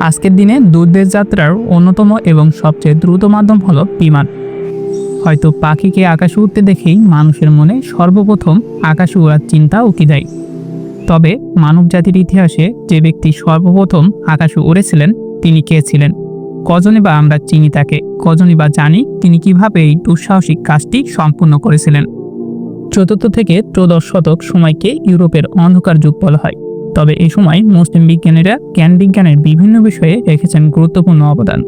আজকের দিনে দূরদেশ যাত্রার অন্যতম এবং সবচেয়ে দ্রুত মাধ্যম হলো বিমান। হয়তো পাখিকে আকাশে উঠতে দেখেই মানুষের মনে সর্বপ্রথম আকাশে উড়ার চিন্তা উকি দেয়। তবে মানবজাতির ইতিহাসে যে ব্যক্তি সর্বপ্রথম আকাশে উড়েছিলেন, তিনি কে ছিলেন? কজনে বা আমরা চিনি তাকে? কজনই বা জানি তিনি কীভাবে এই দুঃসাহসিক কাজটি সম্পূর্ণ করেছিলেন? চতুর্থ থেকে ত্রয়োদশ শতক সময়কে ইউরোপের অন্ধকার যুগ বলা হয়। তবে এই সময় মুসলিম বিজ্ঞানীরা জ্ঞান বিজ্ঞানের বিভিন্ন বিষয়ে রেখেছেন গুরুত্বপূর্ণ অবদান।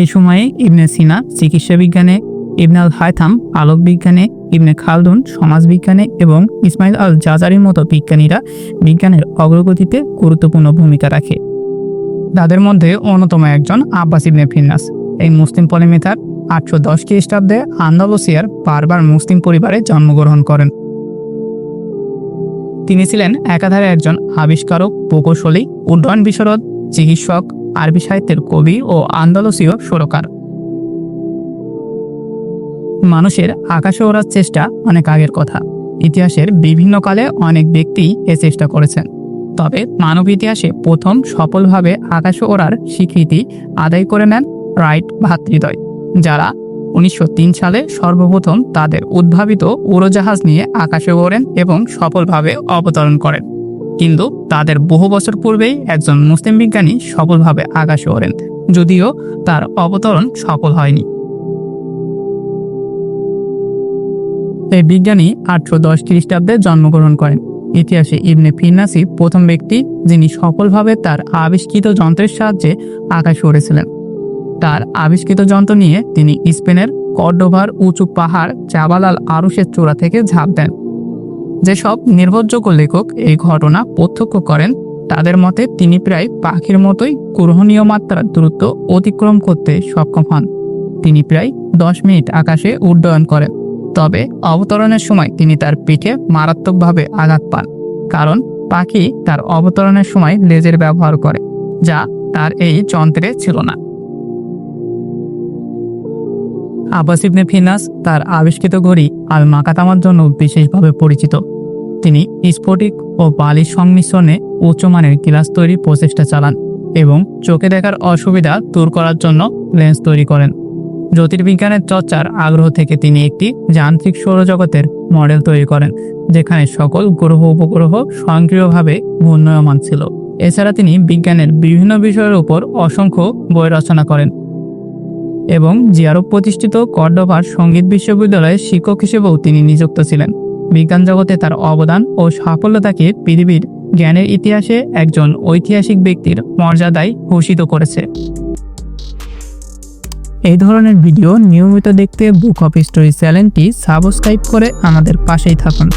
এই সময়ে ইবনে সিনা চিকিৎসা বিজ্ঞানে, ইবনে আল হায়থাম আলোক বিজ্ঞানে, ইবনে খালদুন সমাজবিজ্ঞানে এবং ইসমাইল আল জাজারির মতো বিজ্ঞানীরা বিজ্ঞানের অগ্রগতিতে গুরুত্বপূর্ণ ভূমিকা রাখে। তাদের মধ্যে অন্যতম একজন আব্বাস ইবনে ফিন্নাস। এই মুসলিম পলিমিতার আটশো দশ খ্রিস্টাব্দে আন্দালুসিয়ার বারবার মুসলিম পরিবারে জন্মগ্রহণ করেন। তিনি ছিলেন একাধারে একজন আবিষ্কারক, প্রকৌশলী, উড্ডয়ন বিশরদ, চিকিৎসক, আরবি সাহিত্যের কবি ও আন্দালসীয় সুরকার। মানুষের আকাশে ওড়ার চেষ্টা অনেক আগের কথা। ইতিহাসের বিভিন্ন কালে অনেক ব্যক্তি এ চেষ্টা করেছেন। তবে মানব ইতিহাসে প্রথম সফলভাবে আকাশে ওড়ার স্বীকৃতি আদায় করে নেন রাইট ভাতৃদ্বয়, যারা উনিশশো তিন সালে সর্বপ্রথম তাদের উদ্ভাবিত উড়োজাহাজ নিয়ে আকাশে ওড়েন এবং সফলভাবে অবতরণ করেন। কিন্তু তাদের বহু বছর পূর্বেই একজন মুসলিম বিজ্ঞানী সফলভাবে আকাশে ওড়েন, যদিও তার অবতরণ সফল হয়নি। এই বিজ্ঞানী আটশো দশ খ্রিস্টাব্দে জন্মগ্রহণ করেন। ইতিহাসে ইবনে ফিন্নাসি প্রথম ব্যক্তি যিনি সফলভাবে তার আবিষ্কৃত যন্ত্রের সাহায্যে আকাশে উড়েছিলেন তার আবিষ্কৃত যন্ত্র নিয়ে তিনি স্পেনের কর্ডোভার উঁচু পাহাড় জাবালাল আরুসের চূড়া থেকে ঝাঁপ দেন। যেসব নির্ভরযোগ্য লেখক এই ঘটনা প্রত্যক্ষ করেন, তাদের মতে তিনি প্রায় পাখির মতোই গ্রহণীয় মাত্রার দূরত্ব অতিক্রম করতে সক্ষম হন। তিনি প্রায় দশ মিনিট আকাশে উড্ডয়ন করেন। তবে অবতরণের সময় তিনি তার পিঠে মারাত্মকভাবে আঘাত পান, কারণ পাখি তার অবতরণের সময় লেজের ব্যবহার করে, যা তার এই যন্ত্রে ছিল না। আব্বাস ইবনে ফিনাস তার আবিষ্কৃত ঘড়ি আল মাকাতামার জন্য বিশেষভাবে পরিচিত। তিনি স্ফটিক ও বালির সংমিশ্রণে উচ্চমানের গ্লাস তৈরির প্রচেষ্টা চালান এবং চোখে দেখার অসুবিধা দূর করার জন্য লেন্স তৈরি করেন। জ্যোতির্বিজ্ঞানের চর্চার আগ্রহ থেকে তিনি একটি যান্ত্রিক সৌরজগতের মডেল তৈরি করেন, যেখানে সকল গ্রহ উপগ্রহ স্বয়ংক্রিয়ভাবে ঘূর্ণয়মান ছিল। এছাড়া তিনি বিজ্ঞানের বিভিন্ন বিষয়ের উপর অসংখ্য বই রচনা করেন। এবং জিয়ারব প্রতিষ্ঠিত কর্ডোভার সংগীত বিশ্ববিদ্যালয়ের শিক্ষক হিসেবেও তিনি নিযুক্ত ছিলেন। বিজ্ঞান জগতে তার অবদান ও সাফল্যতাকে পৃথিবীর জ্ঞানের ইতিহাসে একজন ঐতিহাসিক ব্যক্তির মর্যাদায় ভূষিত করেছে। এই ধরনের ভিডিও নিয়মিত দেখতে বুক অফ স্টোরি চ্যানেলটি সাবস্ক্রাইব করে আমাদের পাশেই থাকুন।